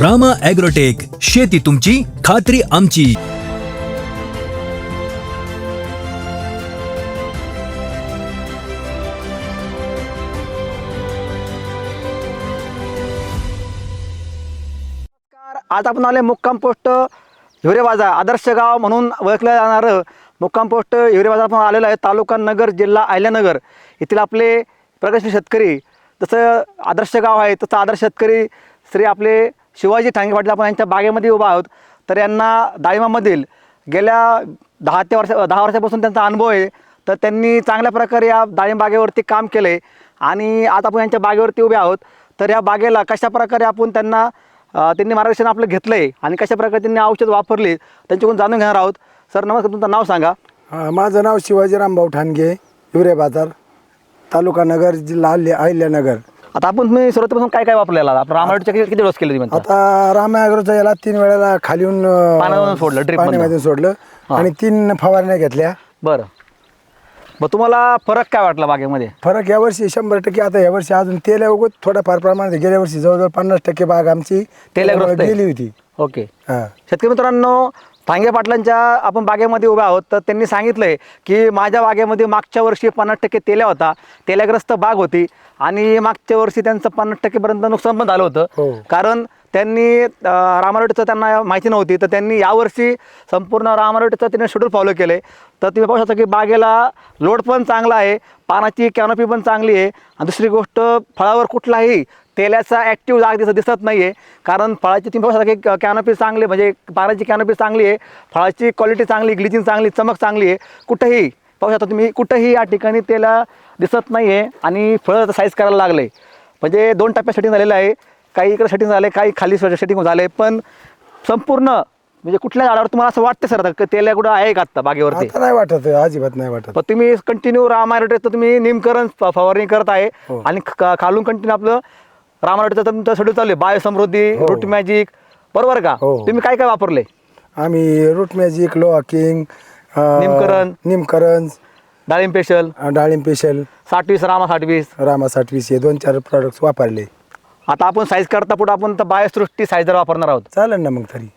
Rama agrotech शेती तुमची खात्री आमची. आज आपण आले मुक्काम पोस्ट हिवरे बाजार आदर्श गाव म्हणून ओळखलं जाणारं मुक्काम पोस्ट हिवरे बाजार आपण आलेलं आहे तालुका नगर जिल्हा आयल्यानगर येथील आपले प्रगतशील शेतकरी जसं आदर्श गाव आहे तसं आदर्श शेतकरी श्री आपले शिवाजी ठांगे पाटील आपण यांच्या बागेमध्ये उभा आहोत. तर यांना डाळिंबामधील गेल्या दहा ते वर्ष दहा वर्षापासून त्यांचा अनुभव आहे. तर त्यांनी चांगल्या प्रकारे या डाळिंब बागेवरती काम केलं आहे आणि आज आपण यांच्या बागेवरती उभे आहोत. तर या बागेला कशा प्रकारे आपण त्यांना त्यांनी मार्गदर्शन आपलं घेतलं आहे आणि कशा प्रकारे त्यांनी औषध वापरले त्यांच्याकडून जाणून घेणार आहोत. सर नमस्कार. तुमचं नाव सांगा. माझं नाव शिवाजी रामभाऊ ठाणगे हिवरे बाजार तालुका नगर जिल्हा अहिल्यानगर. आता आपण तुम्ही सुरुवातीपासून काय काय वापरलेला आपण रामायणचे किती किती डोस केले तुम्ही? आता रामायग्रोचा याला तीन वेळेला अं, पाण्यामधून सोडलं, drip मधनं. सोडलं. आणि तीन फवारण्या घेतल्या बरं मग तुम्हाला फरक काय वाटला बागेमध्ये फरक यावर्षी शंभर टक्के आता यावर्षी अजून तेल उगत थोड्याफार प्रमाणात गेल्या वर्षी जवळजवळ पन्नास टक्के बाग आमची तेलाग्रस्त आहे. गेली होती ओके हा. शेतकरी मित्रांनो टांगे पाटलांच्या आपण बागेमध्ये उभा आहोत तर त्यांनी सांगितलंय की माझ्या बागेमध्ये मागच्या वर्षी पन्नास टक्के तेल्या होता तेल्याग्रस्त बाग होती आणि मागच्या वर्षी त्यांचं पन्नास टक्केपर्यंत नुकसान पण झालं हो. होतं कारण त्यांनी रामारोटीचं त्यांना माहिती नव्हती तर त्यांनी यावर्षी संपूर्ण रामारोटीचं त्यांनी शेड्यूल फॉलो केलं. आहे तर तुम्ही पाहू शकता की बागेला लोड पण चांगला आहे पानाची कॅनोपी पण चांगली आहे. आणि दुसरी गोष्ट फळावर कुठलाही तेलाचा ॲक्टिव्ह जाग दिसत दिसत नाही आहे कारण फळाची तुम्ही पाहू शकता की कॅनोपी चांगली म्हणजे पानाची कॅनोपी चांगली आहे. फळाची क्वालिटी चांगली ग्लिचिंग चांगली चमक चांगली आहे. कुठंही पाहू शकता तुम्ही कुठंही या ठिकाणी तेला दिसत नाही आहे आणि फळं साईज करायला लागले. म्हणजे दोन टप्प्यासाठी सेटिंग झालेलं आहे. काही इकडे सेटिंग झाले काही खाली सेटिंग झाले पण संपूर्ण म्हणजे कुठल्या झाडावर तुम्हाला असं वाटतं सर आता तेल्या कुठं आहे का आत्ता बागेवरती? आता नाही वाटत अजिबात नाही वाटत. पण तुम्ही कंटिन्यू रामायणाचं तुम्ही निमकरण फ- फवारणी करत आहे हो. आणि ख- खालून कंटिन्यू आपलं रामायणाचं तुमचं शेड्यूल चालू आहे. बायोसमृद्धी हो. रूट मॅजिक बरोबर का? हो. तुम्ही काय काय वापरले? आम्ही रूट मॅजिक लोहा किंग अं, निमकरण. निमकरण डाळिंब पेशल अं, डाळिंब पेशल साठ वीस रामा साठ वीस. रामा साठवीस हे दोन चार प्रॉडक्ट्स वापरले. आता आपण साईज करता पुढे आपण तर बायोसृष्टी साईजर वापरणार आहोत. चालेल ना मग तरी.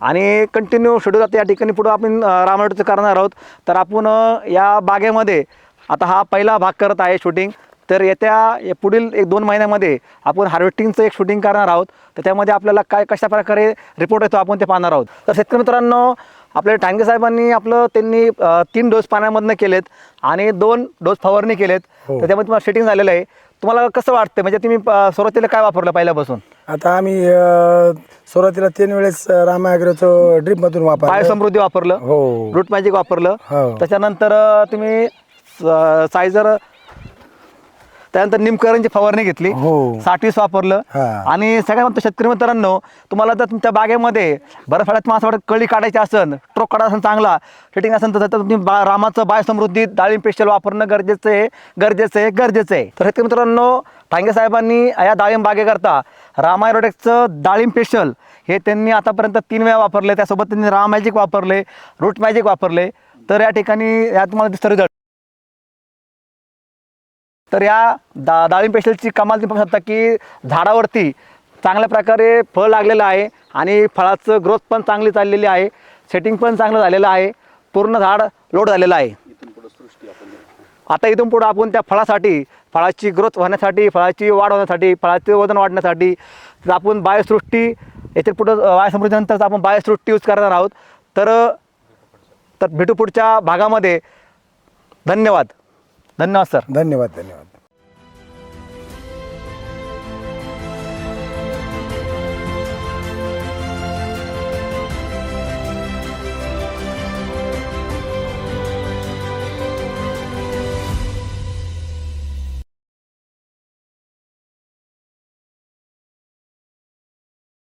आणि कंटिन्यू शेड्यूल आता या ठिकाणी पुढं आपण रामायणाचं करणार आहोत. तर आपण या बागेमध्ये आता हा पहिला भाग करत आहे शूटिंग तर येत्या या पुढील एक दोन महिन्यामध्ये आपण हार्वेस्टिंगचं एक शूटिंग करणार आहोत. तर त्यामध्ये आपल्याला काय कशा प्रकारे रिपोर्ट येतो आपण ते पाहणार आहोत. तर शेतकरी मित्रांनो आपल्या टांगे साहेबांनी आपलं त्यांनी तीन डोस पाण्यामधनं केलेत आणि दोन डोस फवारणी केलेत. हो. तर त्यामध्ये तुम्हाला सेटिंग झालेलं आहे. तुम्हाला कसं वाटतं म्हणजे तुम्ही सुरुवातीला काय वापरलं पहिल्यापासून? आता आम्ही सुरुवातीला तीन वेळेस रामायग्रोचं ड्रीप मधून वापर बायोसमृद्धी वापरलं. हो. रूट मॅजिक वापरलं. हो. त्याच्यानंतर तुम्ही सायझर त्यानंतर निमकरणची फवारणी घेतली. हो. साठवीस वापरलं. हा. आणि सगळ्यात म्हणतो शेतकरी मित्रांनो तुम्हाला जर तुमच्या बागेमध्ये बरं फळात असं वाटत कळी काढायची असेल ट्रोक काढा असेल चांगला फिटिंग असेल तर तुम्ही बा रामाचं बायोसमृद्धी डाळिंब पेशल वापरणं गरजेचं आहे गरजेचं आहे गरजेचं आहे. तर शेतकरी मित्रांनो टांगे साहेबांनी या डाळिंब बागेकरता रामायरोटेक्सचं डाळिंब पेशल हे त्यांनी आतापर्यंत तीन वेळा वापरले त्यासोबत त्यांनी राम मॅजिक वापरले रूट मॅजिक वापरले. तर या ठिकाणी या तुम्हाला दिसतं रिझल्ट तर या दा डाळिंब पेशलची कमाल तुम्ही पाहू शकता की झाडावरती चांगल्या प्रकारे फळ लागलेलं आहे आणि फळाचं ग्रोथ पण चांगली चाललेली आहे. सेटिंग पण चांगलं झालेलं आहे. पूर्ण झाड लोड झालेलं आहे. आता इथून पुढं आपण त्या फळासाठी फळाची ग्रोथ होण्यासाठी फळाची वाढ होण्यासाठी फळाचे वजन वाढण्यासाठी आपण बायोसृष्टी याच्या पुढं बायोसमृद्धीनंतर आपण बायोसृष्टी यूज करणार आहोत. तर तर भेटू पुढच्या भागामध्ये. धन्यवाद. धन्यवाद सर. धन्यवाद धन्यवाद.